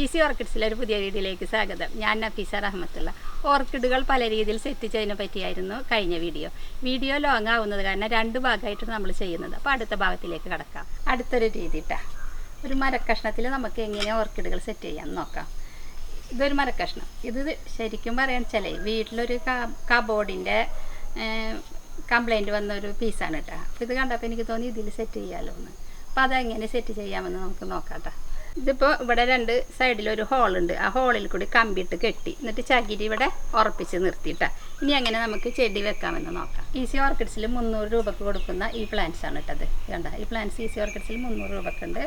Easy ഓർക്കിഡ്സിലെ ഒരു പുതിയ വീഡിയോയിലേക്ക് സ്വാഗതം. ഞാൻ നഫീസ റഹ്മത്തുള്ള. ഓർക്കിഡുകൾ പല രീതിയിൽ സെറ്റ് ചെയ്യുന്നതിനെ പറ്റിയായിരുന്നു കഴിഞ്ഞ വീഡിയോ. വീഡിയോ ലോങ് ആവുന്നത് കാരണം രണ്ട് ഭാഗമായിട്ടാണ് നമ്മൾ ചെയ്യുന്നത്. അപ്പോൾ അടുത്ത ഭാഗത്തിലേക്ക് കടക്കാം. അടുത്തൊരു രീതി ഒരു മരക്കഷ്ണത്തിൽ നമുക്ക് എങ്ങനെ ഓർക്കിഡുകൾ സെറ്റ് ചെയ്യാം നോക്കാം. ഇതൊരു മരക്കഷ്ണം. ഇത് ശരിക്കും പറയാൻ ചില വീട്ടിലൊരു കബോർഡിന്റെ കംപ്ലൈന്റ് വന്ന ഒരു പീസാണ് കേട്ടോ അപ്പോൾ ഇത് കണ്ടപ്പോൾ എനിക്ക് തോന്നി ഇതിൽ സെറ്റ് ചെയ്യാമല്ലോ എന്ന് അപ്പോൾ അതെങ്ങനെ സെറ്റ് ചെയ്യാമെന്ന് നമുക്ക് നോക്കാം കേട്ടോ ഇതിപ്പോൾ ഇവിടെ രണ്ട് സൈഡിലൊരു ഹോളുണ്ട് ആ ഹോളിൽ കൂടി കമ്പിയിട്ട് കെട്ടി. എന്നിട്ട് ചകിരി ഇവിടെ ഉറപ്പിച്ച് നിർത്തിയിട്ടാ. ഇനി അങ്ങനെ നമുക്ക് ചെടി വെക്കാമെന്ന് നോക്കാം. ഈസി ഓർക്കിഡ്സിൽ മുന്നൂറ് രൂപക്ക് കൊടുക്കുന്ന ഈ പ്ലാന്റ്സ് ആണ് ഇട്ടത് കണ്ട? ഈ പ്ലാന്റ്സ് ഈസി ഓർക്കിഡ്സിൽ മുന്നൂറ് രൂപക്കുണ്ട്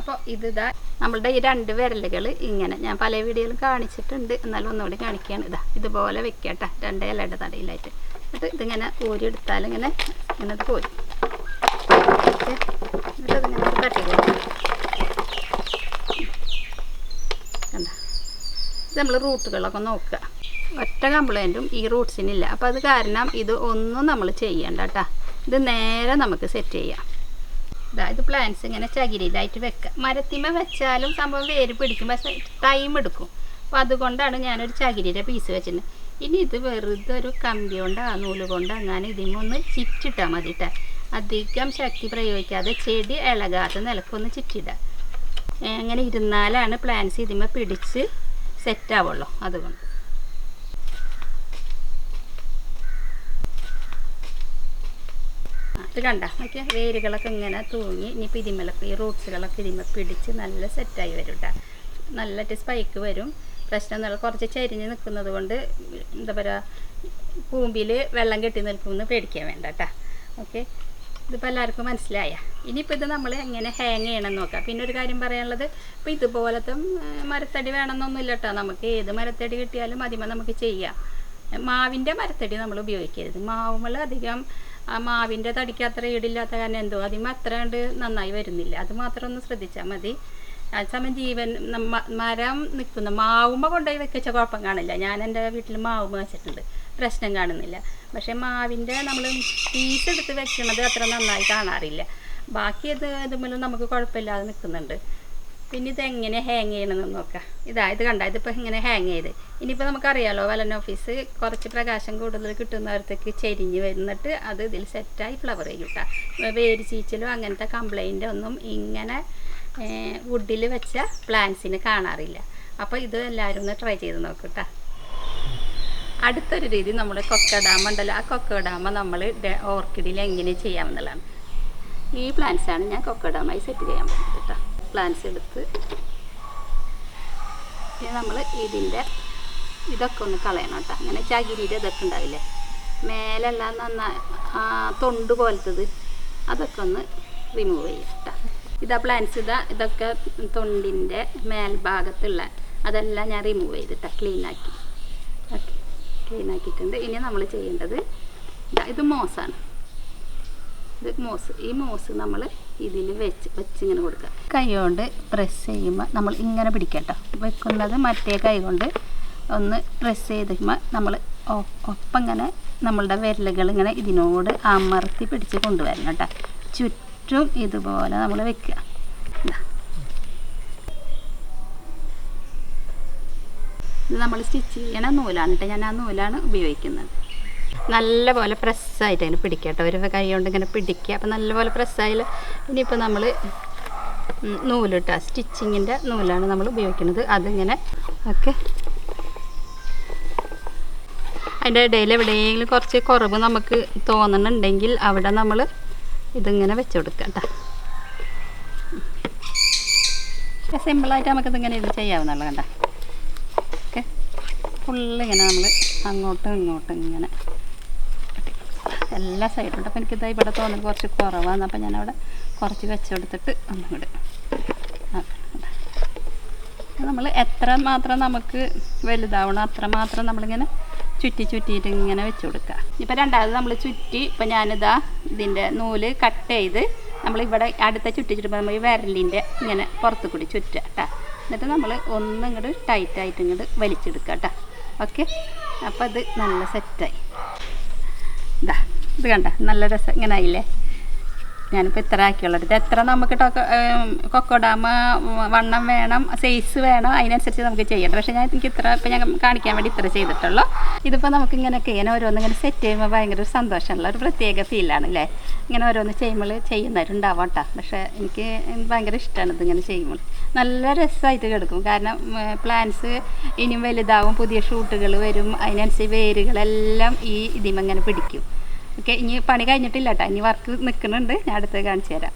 അപ്പോൾ ഇത് ഇതാ നമ്മളുടെ ഈ രണ്ട് വിരലുകൾ ഇങ്ങനെ ഞാൻ പല വീഡിയോയിലും കാണിച്ചിട്ടുണ്ട്. എന്നാലും ഒന്നുകൂടി കാണിക്കുകയാണ്. ഇതാ ഇതുപോലെ വെക്കട്ടെ. രണ്ട് ഇലയുടെ തടയിലായിട്ട്. എന്നിട്ട് ഇതിങ്ങനെ ഊരിയെടുത്താൽ ഇങ്ങനെ ഇങ്ങനെ പോയി എന്നിട്ട് ഇതിങ്ങനെ തട്ടി കൊടുക്കും കണ്ട ഇത് നമ്മൾ റൂട്ടുകളൊക്കെ നോക്കുക. ഒറ്റ കംപ്ലൈന്റും ഈ റൂട്ട്സിനില്ല. അപ്പോൾ അത് കാരണം ഇത് ഒന്നും നമ്മൾ ചെയ്യണ്ട കേട്ടോ ഇത് നേരെ നമുക്ക് സെറ്റ് ചെയ്യാം. അതായത് പ്ലാന്റ്സ് ഇങ്ങനെ ചകിരിയിലായിട്ട് വെക്കുക മരത്തിമ വെച്ചാലും സംഭവം വേര് പിടിക്കും. പക്ഷേ ടൈം എടുക്കും. അപ്പോൾ അതുകൊണ്ടാണ് ഞാനൊരു ചകിരിയുടെ പീസ് വെച്ചിട്ടുണ്ട് ഇനി ഇത് വെറുതെ ഒരു കമ്പി കൊണ്ട് ആ നൂൽ കൊണ്ട് അങ്ങനെ ഇതിങ്ങൊന്ന് ചിറ്റിട്ടാൽ മതി കേട്ടോ അധികം ശക്തി പ്രയോഗിക്കാതെ ചെടി ഇളകാത്ത നിലക്കൊന്ന് ചിറ്റിടുക അങ്ങനെ ഇരുന്നാലാണ് പ്ലാന്റ്സ് ഇതിമ പിടിച്ച് സെറ്റ് ആവുള്ളൂ അതുകൊണ്ട് ഇത് കണ്ട? നോക്കിയാൽ വേരുകളൊക്കെ ഇങ്ങനെ തൂങ്ങി ഇനി ഇതിമലൊക്കെ ഈ റൂട്ട്സുകളൊക്കെ ഇതിമ പിടിച്ച് നല്ല സെറ്റായി വരും കേട്ടോ നല്ല സ്പൈക്ക് വരും. പ്രശ്നം എന്നുള്ള കുറച്ച് ചരിഞ്ഞ് നിൽക്കുന്നത് കൊണ്ട് എന്താ പറയുക കൂമ്പിൽ വെള്ളം കെട്ടി നിൽക്കുമെന്ന് പേടിക്കാൻ വേണ്ട കേട്ടോ ഓക്കെ? ഇതിപ്പോൾ എല്ലാവർക്കും മനസ്സിലായ. ഇനിയിപ്പോൾ ഇത് നമ്മൾ എങ്ങനെ ഹാങ് ചെയ്യണമെന്ന് നോക്കാം. പിന്നെ ഒരു കാര്യം പറയാനുള്ളത് ഇപ്പോൾ ഇതുപോലത്തെ മരത്തടി വേണമെന്നൊന്നുമില്ല കേട്ടോ നമുക്ക് ഏത് മരത്തടി കിട്ടിയാലും അതിമ നമുക്ക് ചെയ്യാം. മാവിന്റെ മരത്തടി നമ്മൾ ഉപയോഗിക്കരുത്. മാവുമ്പോൾ അധികം മാവിന്റെ തടിക്ക് അത്ര ഈടില്ലാത്ത കാരണം എന്തോ അതിമ അത്ര കണ്ട് നന്നായി വരുന്നില്ല. അത് മാത്രം ഒന്ന് ശ്രദ്ധിച്ചാൽ മതി. അതേസമയം ജീവൻ മരം നിൽക്കുന്ന മാവുമ്മ കൊണ്ടുപോയി വെക്കിച്ച കുഴപ്പം കാണില്ല. ഞാൻ എന്റെ വീട്ടിൽ മാവുമ്മ വെച്ചിട്ടുണ്ട്. പ്രശ്നം കാണുന്നില്ല. പക്ഷേ മാവിന്റെ നമ്മൾ പീസ് എടുത്ത് വെക്കുന്നത് അത്ര നന്നായി കാണാറില്ല. ബാക്കി ഇത് ഇതുമൂലം നമുക്ക് കുഴപ്പമില്ലാതെ നിൽക്കുന്നുണ്ട്. പിന്നെ ഇത് എങ്ങനെ ഹാങ് ചെയ്യണമെന്ന് നോക്കാം. ഇതാ ഇത് കണ്ട ഇതിപ്പോൾ ഇങ്ങനെ ഹാങ് ചെയ്ത്. ഇനിയിപ്പോൾ നമുക്കറിയാലോ വലൻ ഓഫീസ് കുറച്ച് പ്രകാശം കൂടുതൽ കിട്ടുന്നവരത്തേക്ക് ചെരിഞ്ഞ് വരുന്നിട്ട് അത് ഇതിൽ സെറ്റായി ഫ്ലവർ ചെയ്യും കേട്ടോ വേര് ചീച്ചലോ അങ്ങനത്തെ കംപ്ലൈന്റ് ഒന്നും ഇങ്ങനെ വുഡിൽ വെച്ച പ്ലാന്റ്സിന് കാണാറില്ല. അപ്പോൾ ഇത് എല്ലാവരും ഒന്ന് ട്രൈ ചെയ്ത് നോക്കൂട്ടാ കേട്ടോ അടുത്തൊരു രീതി നമ്മൾ കൊക്ക ഡാമ ഉണ്ടല്ലോ ആ കൊക്ക ഡാമ നമ്മൾ ഓർക്കിഡിൽ എങ്ങനെ ചെയ്യാമെന്നുള്ളതാണ്. ഈ പ്ലാന്റ്സാണ് ഞാൻ കൊക്ക ഡാമായി സെറ്റ് ചെയ്യാൻ പോകുന്നത് കേട്ടോ പ്ലാന്റ്സ് എടുത്ത് ഇനി നമ്മൾ ഇതിന്റെ ഇതൊക്കെ ഒന്ന് കളയണം കേട്ടോ അങ്ങനെ ചകിരിയുടെ ഇതൊക്കെ ഉണ്ടാവില്ലേ? മേലെല്ലാം നന്നായി തൊണ്ട് പോലത്തത് അതൊക്കെ ഒന്ന് റിമൂവ് ചെയ്യാം കേട്ടോ ഇതാ പ്ലാന്റ്സ് ഇതാ ഇതൊക്കെ തൊണ്ടിന്റെ മേൽഭാഗത്തുള്ള അതെല്ലാം ഞാൻ റിമൂവ് ചെയ്തിട്ടാണ് ഓക്കെ ക്ലീൻ ആക്കിയിട്ടുണ്ട് ഇനി നമ്മൾ ചെയ്യേണ്ടത് ഇതാ മോസാണ്. ഇത് മോസ് ഈ മോസ് നമ്മൾ ഇതിൽ വെച്ച് വെച്ചിങ്ങനെ കൊടുക്കുക കൈ കൊണ്ട് പ്രസ് ചെയ്യുമ്പോൾ നമ്മൾ ഇങ്ങനെ പിടിക്കട്ടോ. വെക്കുന്നത് മറ്റേ കൈ കൊണ്ട് ഒന്ന് പ്രസ് ചെയ്തുമ്പോൾ നമ്മൾ ഒപ്പം ഇങ്ങനെ നമ്മളുടെ വിരലുകൾ ഇങ്ങനെ ഇതിനോട് അമർത്തി പിടിച്ച് കൊണ്ടുവരണം കേട്ടോ. ചുറ്റും ഇതുപോലെ നമ്മൾ വെക്കുക ഇതാ. നമ്മൾ സ്റ്റിച്ച് ചെയ്യണ നൂലാണ് കേട്ടോ ഞാൻ ആ നൂലാണ് ഉപയോഗിക്കുന്നത്. നല്ലപോലെ പ്രസ്സായിട്ട് അതിന് പിടിക്കുക കേട്ടോ ഒരു കൈ കൊണ്ട് ഇങ്ങനെ പിടിക്കുക. അപ്പം നല്ലപോലെ പ്രസ്സായാൽ ഇനിയിപ്പോൾ നമ്മൾ നൂലിട്ട. സ്റ്റിച്ചിങ്ങിന്റെ നൂലാണ് നമ്മൾ ഉപയോഗിക്കുന്നത്. അതിങ്ങനെ ഒക്കെ. അതിന്റെ ഇടയിൽ എവിടെയെങ്കിലും കുറച്ച് കുറവ് നമുക്ക് തോന്നുന്നുണ്ടെങ്കിൽ അവിടെ നമ്മൾ ഇതിങ്ങനെ വെച്ച് കൊടുക്കുക കേട്ടോ സിമ്പിളായിട്ട് നമുക്കിതിങ്ങനെ ഇത് ചെയ്യാവുന്നുള്ളൂ കണ്ട. ഫുള്ള് ഇങ്ങനെ നമ്മൾ അങ്ങോട്ടും ഇങ്ങോട്ടും ഇങ്ങനെ എല്ലാ സൈഡുണ്ട് അപ്പോൾ എനിക്കിത് ഇവിടെ തോന്നുന്നത് കുറച്ച് കുറവാണ് അപ്പോൾ ഞാനവിടെ കുറച്ച് വെച്ചെടുത്തിട്ട് ഒന്നുകൂടെ നമ്മൾ എത്ര മാത്രം നമുക്ക് വലുതാവണം അത്ര മാത്രം നമ്മളിങ്ങനെ ചുറ്റി ചുറ്റിയിട്ട് ഇങ്ങനെ വെച്ച് കൊടുക്കുക. ഇപ്പോൾ രണ്ടാമത് നമ്മൾ ചുറ്റി ഇപ്പോൾ ഞാനിതാ ഇതിന്റെ നൂൽ കട്ട് ചെയ്ത് നമ്മളിവിടെ അടുത്ത ചുറ്റി ചുറ്റുമ്പോൾ നമ്മൾ ഈ വിരലിന്റെ ഇങ്ങനെ പുറത്ത് കൂടി ചുറ്റുക കേട്ടോ എന്നിട്ട് നമ്മൾ ഒന്നും ഇങ്ങോട്ട് ടൈറ്റായിട്ട് ഇങ്ങോട്ട് വലിച്ചെടുക്കുക കേട്ടോ ഓക്കെ. അപ്പോൾ അത് നല്ല സെറ്റായി. ഇതാ ഇത് കണ്ട നല്ല രസം. ഇങ്ങനെ ആയില്ലേ? ഞാനിപ്പോൾ ഇത്ര ആക്കിയുള്ളത്. ഇത് എത്ര നമുക്ക് ടൊക്ക കൊക്കോഡാമ വണ്ണം വേണം സൈസ് വേണം അതിനനുസരിച്ച് നമുക്ക് ചെയ്യണം പക്ഷേ ഞാൻ എനിക്ക് ഇത്ര ഇപ്പം ഞാൻ കാണിക്കാൻ വേണ്ടി ഇത്ര ചെയ്തിട്ടുള്ളൂ. ഇതിപ്പോൾ നമുക്ക് ഇങ്ങനെയൊക്കെ ഇങ്ങനെ ഓരോന്ന് ഇങ്ങനെ സെറ്റ് ചെയ്യുമ്പോൾ ഭയങ്കര ഒരു സന്തോഷമുള്ള ഒരു പ്രത്യേക ഫീലാണ് അല്ലേ ഇങ്ങനെ ഓരോന്ന് ചെയ്യുമ്പോൾ ചെയ്യുന്നവരുണ്ടാവാം കേട്ടോ. പക്ഷേ എനിക്ക് ഭയങ്കര ഇഷ്ടമാണ് ഇതിങ്ങനെ ചെയ്യുമ്പോൾ നല്ല രസമായിട്ട് കിടക്കും. കാരണം പ്ലാന്റ്സ് ഇനിയും വലുതാവും പുതിയ ഷൂട്ടുകൾ വരും. അതിനനുസരിച്ച് വേരുകളെല്ലാം ഈ ഇതിമങ്ങനെ പിടിക്കും. ഓക്കെ ഇനി പണി കഴിഞ്ഞിട്ടില്ല കേട്ടോ ഇനി വർക്ക് നിൽക്കുന്നുണ്ട് ഞാൻ അടുത്ത് കാണിച്ചു തരാം.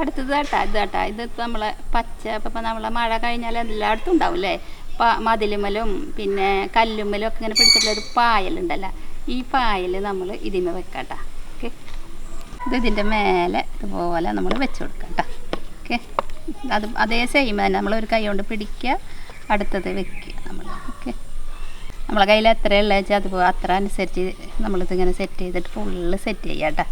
അടുത്തത് കേട്ടാ ഇത് കേട്ടാ ഇത് ഇപ്പം നമ്മളെ പച്ച ഇപ്പം നമ്മളെ മഴ കഴിഞ്ഞാൽ എല്ലായിടത്തും ഉണ്ടാവും അല്ലേ പ മതിലുമ്മലും പിന്നെ കല്ലുമ്മലും ഒക്കെ ഇങ്ങനെ പിടിച്ചിട്ടുള്ളൊരു പായലുണ്ടല്ലോ. ഈ പായൽ നമ്മൾ ഇതിമ വെക്കാട്ടാ. ഇത് ഇതിന്റെ മേലെ ഇതുപോലെ നമ്മൾ വെച്ച് കൊടുക്കാം കേട്ടോ. ഓക്കെ അത് അതേ സെയിം തന്നെ. നമ്മൾ ഒരു കൈ കൊണ്ട് പിടിക്കുക അടുത്തത് വെക്കുക നമ്മൾ. ഓക്കെ നമ്മളെ കയ്യിൽ എത്രയുള്ള വെച്ചാൽ അതുപോലെ അത്ര അനുസരിച്ച് നമ്മളിതിങ്ങനെ സെറ്റ് ചെയ്തിട്ട് ഫുള്ള് സെറ്റ് ചെയ്യാം കേട്ടോ.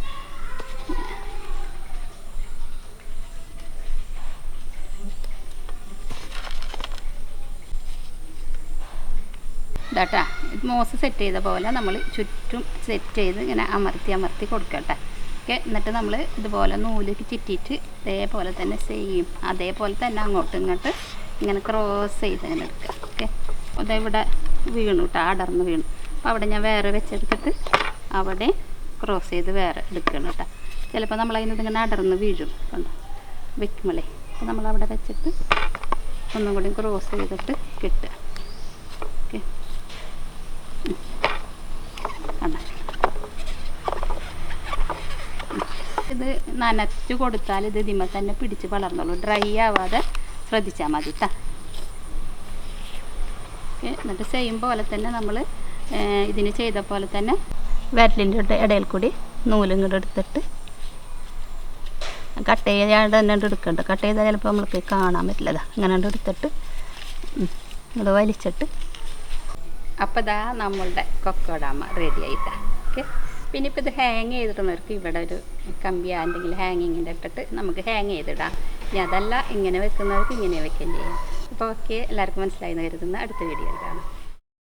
ഇതാട്ടാ മോസ് സെറ്റ് ചെയ്ത പോലെ നമ്മൾ ചുറ്റും സെറ്റ് ചെയ്ത് ഇങ്ങനെ അമർത്തി അമർത്തി കൊടുക്കട്ടെ ഓക്കെ എന്നിട്ട് നമ്മൾ ഇതുപോലെ നൂലേക്ക് ചുറ്റിയിട്ട് ഇതേപോലെ തന്നെ സെയിം അതേപോലെ തന്നെ അങ്ങോട്ടും ഇങ്ങോട്ട് ഇങ്ങനെ ക്രോസ് ചെയ്ത് ഇങ്ങനെ എടുക്കുക. ഓക്കെ അതിവിടെ വീണു കേട്ടോ അടർന്ന് വീണു. അപ്പോൾ അവിടെ ഞാൻ വേറെ വെച്ചെടുത്തിട്ട് അവിടെ ക്രോസ് ചെയ്ത് വേറെ എടുക്കണം കേട്ടോ ചിലപ്പോൾ നമ്മൾ അതിനകത്ത് ഇങ്ങനെ അടർന്ന് വീഴും കണ്ടോ? വെക്കുമ്പോളേ. അപ്പോൾ നമ്മളവിടെ വെച്ചിട്ട് ഒന്നും കൂടി ക്രോസ് ചെയ്തിട്ട് കിട്ടുക ഓക്കെ കണ്ട നനച്ച് കൊടുത്താൽ ഇത് ഇതിമ തന്നെ പിടിച്ച് വളർന്നോളൂ. ഡ്രൈ ആവാതെ ശ്രദ്ധിച്ചാൽ മതി കേട്ടോ എന്നിട്ട് സെയിം പോലെ തന്നെ നമ്മൾ ഇതിന് ചെയ്ത പോലെ തന്നെ വിരലിന്റെ ഇടയിൽ കൂടി നൂലും കൂടെ എടുത്തിട്ട് കട്ട് ചെയ്യാണ്ട് തന്നെ എടുക്കണ്ട. കട്ട് ചെയ്താൽ ചിലപ്പോൾ നമ്മൾക്ക് കാണാൻ പറ്റില്ല അങ്ങനെ എടുത്തിട്ട് ഇത് വലിച്ചിട്ട്. അപ്പോൾ ഇതാ നമ്മളുടെ കൊക്കോഡാമ റെഡി ആയിട്ടാ. ഓക്കെ. പിന്നെ ഇപ്പോൾ ഇത് ഹാങ് ചെയ്തിടുന്നവർക്ക് ഇവിടെ ഒരു കമ്പി എന്തെങ്കിലും ഹാങ്ങിങ്ങിന്റെ ഇട്ടിട്ട് നമുക്ക് ഹാങ് ചെയ്തിടാം. ഇനി അതല്ല ഇങ്ങനെ വെക്കുന്നവർക്ക് ഇങ്ങനെ വെക്കേണ്ടി അപ്പോൾ ഓക്കെ എല്ലാവർക്കും മനസ്സിലായി എന്ന് കരുതുന്ന അടുത്ത വീഡിയോ കാണാം.